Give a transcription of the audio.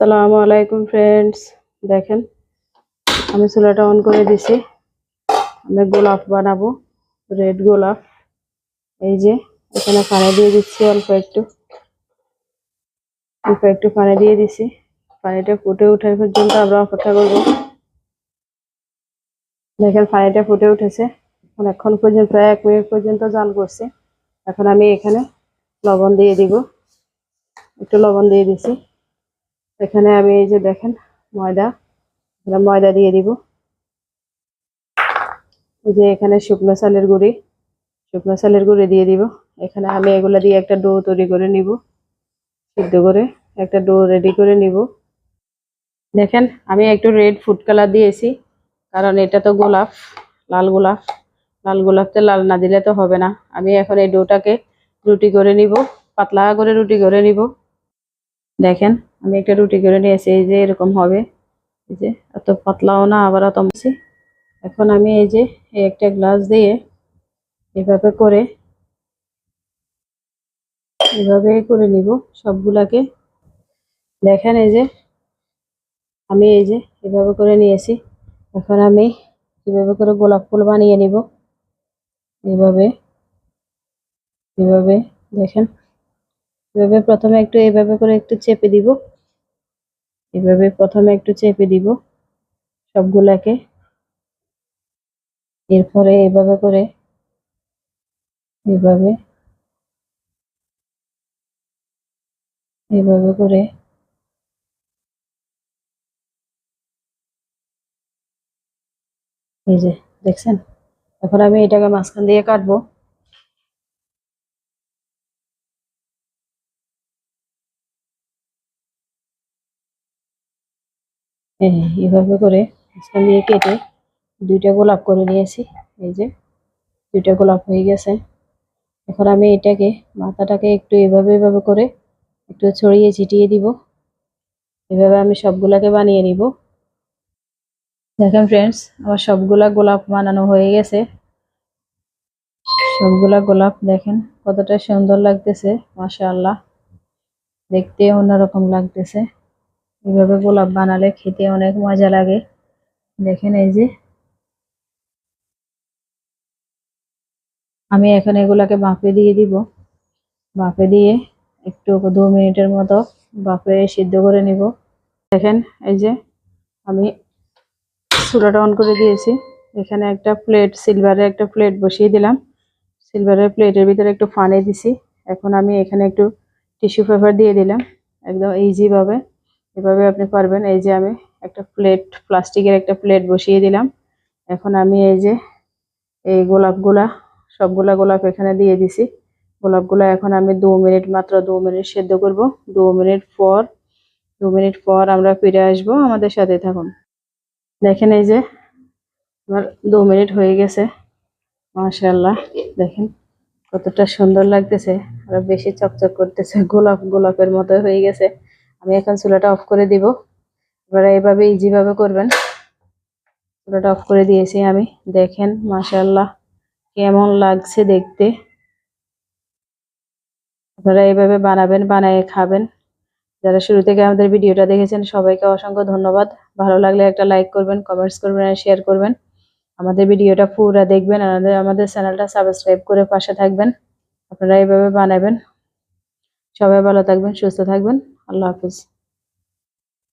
সালামু আলাইকুম ফ্রেন্ডস দেখেন, আমি চুলাটা অন করে দিছি। আমি গোলাপ বানাবো রেড গোলাপ। এই যে, এখানে পানি দিয়ে দিচ্ছি অল্প একটু। অল্প একটু পানি দিয়ে দিছি। পানিটা ফুটে ওঠার পর্যন্ত আমরা অপেক্ষা করব। দেখেন, পানিটা ফুটে উঠেছে। অনেকক্ষণ পর্যন্ত প্রায় এক মিনিট পর্যন্ত জাল করছে। এখন আমি এখানে লবণ দিয়ে দিব। একটু লবণ দিয়ে দিছি। এখানে আমি এই যে দেখেন ময়দা ময়দা দিয়ে দিব। এই যে এখানে শুকনো চালের গুঁড়ি, শুকনো চালের গুঁড়ি দিয়ে দিব। এখানে আমি এগুলা দিয়ে একটা ডো তৈরি করে নিব, সিদ্ধ করে একটা ডো রেডি করে নিব। দেখেন, আমি একটু রেড ফুড কালার দিয়েছি, কারণ এটা তো গোলাপ, লাল গোলাপ। লাল গোলাপতে লাল না দিলে তো হবে না। আমি এখন এই ডোটাকে রুটি করে নিব, পাতলা করে রুটি করে নিব। দেখেন আমি একটা রুটি করে নিয়েছি, এই যে এরকম হবে। এই যে, এত পাতলাও না, আবার অত বেশি এখন আমি এই যে এই একটা গ্লাস দিয়ে এভাবে করে এভাবে করে নিব সবগুলাকে। দেখেন এই যে, আমি এই যে এভাবে করে নিয়েছি। এখন আমি এভাবে করে গোলাপ ফুল বানিয়ে নিব। এভাবে এভাবে, দেখেন। এভাবে প্রথমে একটু এভাবে করে একটু চেপে দিব। এভাবে প্রথমে একটু চেপে দিব সবগুলাকে। এরপরে এভাবে করে এভাবে এভাবে করে এই যে দেখছেন? এখন আমি এটাকে মাঝখান দিয়ে কাটবো। এই এভাবে করে মাঝখান দিয়ে কেটে দুইটা গোলাপ করে নিয়েছি। এই যে দুইটা গোলাপ হয়ে গেছে। এখন আমি এটাকে, মাথাটাকে একটু এভাবে এভাবে করে একটু ছড়িয়ে ছিটিয়ে দিব। এভাবে আমি সবগুলাকে বানিয়ে নিব। দেখেন ফ্রেন্ডস আমার সবগুলা গোলাপ বানানো হয়ে গেছে। সবগুলা গোলাপ দেখেন কতটা সুন্দর লাগতেছে, মাশাআল্লাহ। দেখতে অন্যরকম লাগতেছে। এভাবে গোলাপ বানালে খেতে অনেক মজা লাগে। দেখেন এই যে। আমি এখন এগুলাকে বাঁপে দিয়ে দিব। বাঁপে দিয়ে একটু দু মিনিটের মতো বাঁপে সিদ্ধ করে নিব। দেখেন এই যে আমি চুলাটা অন করে দিয়েছি। এখানে একটা প্লেট, সিলভারের একটা প্লেট বসিয়ে দিলাম। সিলভারের প্লেটের ভিতরে একটু পানি দিছি। এখন আমি এখানে একটু টিস্যু পেপার দিয়ে দিলাম। একদম ইজি ভাবে। এভাবে আপনি পারবেন এই যে আমি একটা প্লেট প্লাস্টিকের একটা প্লেট বসিয়ে দিলাম। এখন আমি এই যে এই গোলাপগুলা, সবগুলা গোলাপ এখানে দিয়ে দিছি। গোলাপগুলা এখন আমি দু মিনিট মাত্র, দু মিনিট সেদ্ধ করব। দু মিনিট পর, দু মিনিট পর আমরা ফিরে আসব আমাদের সাথে থাকুন। দেখেন এই যে আমার দু মিনিট হয়ে গেছে। মাশাল্লাহ দেখেন কতটা সুন্দর লাগতেছে। আর বেশি চকচক করতেছে। গোলাপ গোলাপের মতো হয়ে গেছে। আমি এখন চুলাটা অফ করে দিব। এবারে এইভাবে ইজি ভাবে করবেন, চুলাটা অফ করে দিয়েছি আমি। দেখেন মাশাল্লাহ কেমন লাগছে দেখতে। আপনারা এইভাবে বানাবেন, বানিয়ে খাবেন। যারা শুরু থেকে আমাদের ভিডিওটা দেখেছেন, সবাইকে অসংখ্য ধন্যবাদ। ভালো লাগলে একটা লাইক করবেন কমেন্টস করবেন আর শেয়ার করবেন। আমাদের ভিডিওটা পুরো দেখবেন, আমাদের আমাদের চ্যানেলটা সাবস্ক্রাইব করে পাশে থাকবেন। আপনারা এইভাবে বানাবেন। সবাই ভালো থাকবেন, সুস্থ থাকবেন। আল্লাহ হাফিজ